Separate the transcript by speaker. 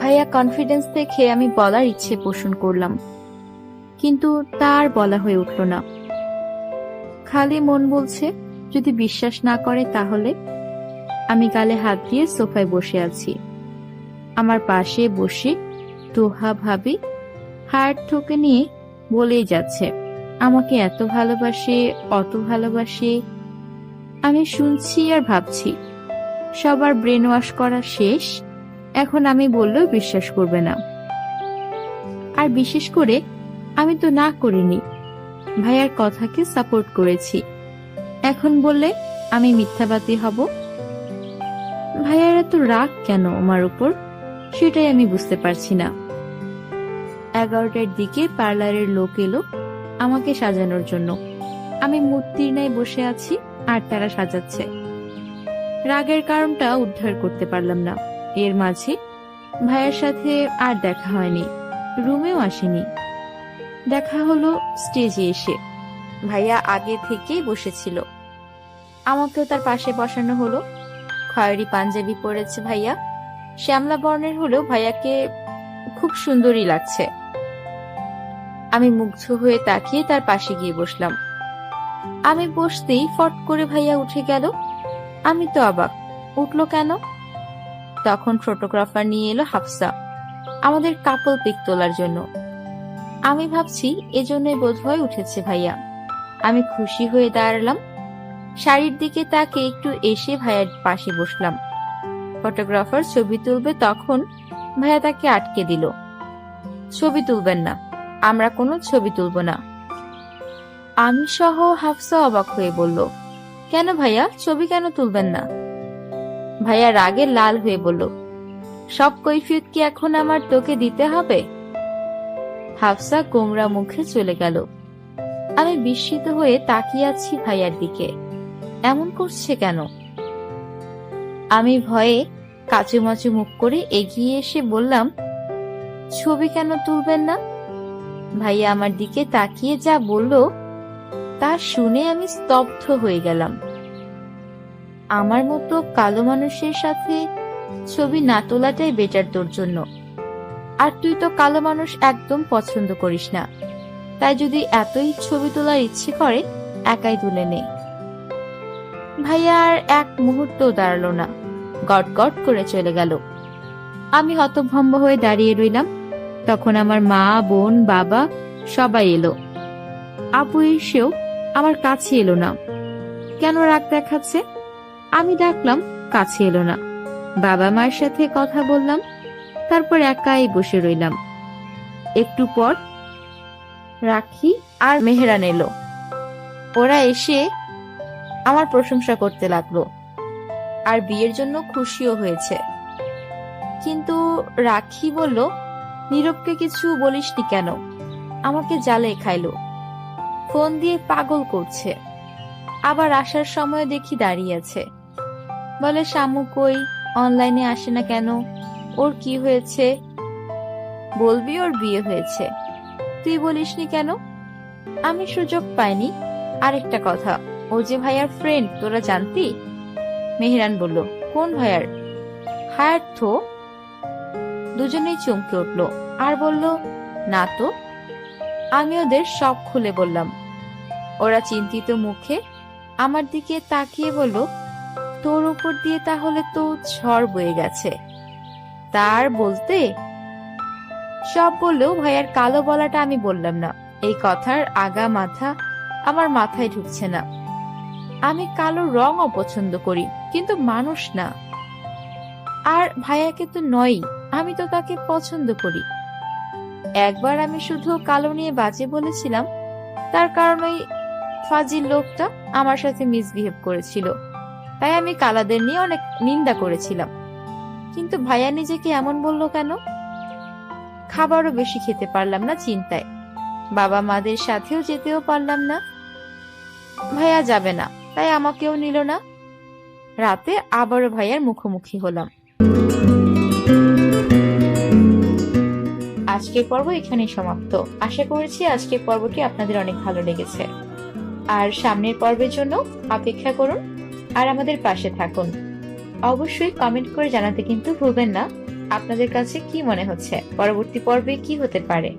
Speaker 1: ভাইয়া কনফিডেন্স দেখে আমি বলার ইচ্ছে পোষণ করলাম। কিন্তু তার বলা হয়ে উঠল না। খালি মন বলছে, যদি বিশ্বাস না করে তাহলে? আমি গালে হাত দিয়ে সোফায় বসে আছি। আমার পাশে বসে তোহা ভাবি হার্ট ঠোকে নিয়ে বলেই যাচ্ছে, আমাকে এত ভালোবাসে, অত ভালোবাসে। আমি শুনছি আর ভাবছি, সবার ব্রেন ওয়াশ করা শেষ। এখন আমি বললেও বিশ্বাস করবে না। আর বিশেষ করে আমি তো না করিনি। ভাইয়ার কথাকে সাপোর্ট করেছি। এখন বললে আমি মিথ্যাবাদী হব? ভাইয়ার এত রাগ কেন আমার উপর? সেটাই আমি বুঝতে পারছি না। এগারোটার দিকে পার্লারের লোক এলো আমাকে সাজানোর জন্য। আমি মূর্তির ন্যায় বসে আছি আর তারা সাজাচ্ছে। রাগের কারণটা উদ্ধার করতে পারলাম না। এর মাঝে ভাইয়ের সাথে আর দেখা হয়নি, রুমেও আসেনি। দেখা হলো স্টেজে এসে। ভাইয়া আগে থেকেই বসেছিল। আমাকেও তার পাশে বসানো হলো। খয়েরি পাঞ্জাবি পরেছে ভাইয়া। শ্যামলা বর্ণের হলেও ভাইয়াকে খুব সুন্দরই লাগছে। আমি মুগ্ধ হয়ে তাকিয়ে তার পাশে গিয়ে বসলাম। আমি বসতেই ফট করে ভাইয়া উঠে গেল। আমি তো অবাক। উঠল কেন? তখন ফটোগ্রাফার নিয়ে এলো হাফসা। আমাদের কাপল পিক তোলার জন্য। আমি ভাবছি এজন্যই বোধহয় উঠেছে ভাইয়া। আমি খুশি হয়ে দাঁড়ালাম। শাড়ির দিকে তাকে একটু এসে ভাইয়ার পাশে বসলাম। ফটোগ্রাফার ছবি তুলবে তখন ভাইয়া তাকে আটকে দিল। ছবি তুলবেন না, আমরা কোনো ছবি তুলব না। আমি সহ হাফসা অবাক হয়ে বলল, কেন ভাইয়া? ছবি কেন তুলবেন না? ভাইয়া রাগে লাল হয়ে বলল, সব কৈফিয়ত কি এখন আমার তোকে দিতে হবে? হাফসা গোমরা মুখে চলে গেল। আমি বিস্মিত হয়ে তাকিয়ে আছি ভাইয়ার দিকে। এমন করছে কেন? আমি ভয়ে কাচুমাচু মুখ করে এগিয়ে এসে বললাম, ছবি কেন তুলবেন না? ভাইয়া আমার দিকে তাকিয়ে যা বলল, তা শুনে আমি স্তব্ধ হয়ে গেলাম। আমার মতো কালো মানুষের সাথে ছবি না তোলাটাই বেটার তোর জন্য। আর তুই তো কালো মানুষ একদম পছন্দ করিস না। তাই যদি এতই ছবি তোলার ইচ্ছে করে, একাই তুলে নে। ভাইয়া আর এক মুহূর্তও দাঁড়াল না। গট গট করে চলে গেল। আমি হতভম্ব হয়ে দাঁড়িয়ে রইলাম। তখন আমার মা, বোন, বাবা সবাই এলো। আপু এসেও আমার কাছে এলো না। কেন রাগ দেখাচ্ছে? আমি ডাকলাম, কাছে এলো না। বাবা মায়ের সাথে কথা বললাম, তারপর একাই বসে রইলাম। একটু পর রাখি আর মেহরান এলো। ওরা এসে আমার প্রশংসা করতে লাগল আর বিয়ের জন্য খুশিও হয়েছে। কিন্তু রাখি বলল, নীরবকে কিছু বলিসনি কেন? আমাকে জালে খাইলো। ফোন দিয়ে পাগল করছে। আবার আসার সময় দেখি দাঁড়িয়ে আছে। বলে শামু কই অনলাইনে আসে না কেন? ওর কি হয়েছে? বলবি ওর বিয়ে হয়েছে। তুই বলিসনি কেন? আমি সুযোগ পাইনি। আরেকটা কথা, ও যে ভাইয়ার ফ্রেন্ড তোরা জানতি? মেহরান বলল, কোন ভাইয়ার? হায়ার তো? দুজনেই চমকে উঠল। আর বলল, না তো। আমি ওদের সব খুলে বললাম। ওরা চিন্তিত মুখে আমার দিকে তাকিয়ে বলল তোর উপর দিয়ে তাহলে তো ঝড় বয়ে গেছে। তার বলতে? সব বললেও ভাইয়ার কালো বলাটা আমি বললাম না। এই কথার আগা মাথা আমার মাথায় ঢুকছে না। আমি কালো রং অপছন্দ করি, কিন্তু মানুষ না। আর ভাইয়াকে তো নয়ই, আমি তো তাকে পছন্দ করি। একবার আমি শুধু কালো নিয়ে বাজে বলেছিলাম, তার কারণ ওই ফাজিল লোকটা আমার সাথে মিসবিহেভ করেছিল। তাই আমি কালাদের নিয়ে অনেক নিন্দা করেছিলাম। কিন্তু ভাইয়া নিজেকে এমন বলল কেন? খাবারও বেশি খেতে পারলাম না চিন্তায়। বাবা মাদের সাথেও যেতেও পারলাম না। ভাইয়া যাবে না, তাই আমাকেও নিল না। রাতে আবারও ভাইয়ার মুখোমুখি হলাম। আজকের পর্ব এখানেই সমাপ্ত। আশা করেছি আজকের পর্বটি আপনাদের অনেক ভালো লেগেছে। আর সামনের পর্বের জন্য অপেক্ষা করুন। আর আমাদের পাশে থাকুন। অবশ্যই কমেন্ট করে জানাতে কিন্তু ভুলবেন না।
Speaker 2: আপনাদের কাছে কি মনে হচ্ছে? পরবর্তী পর্বে কি হতে পারে?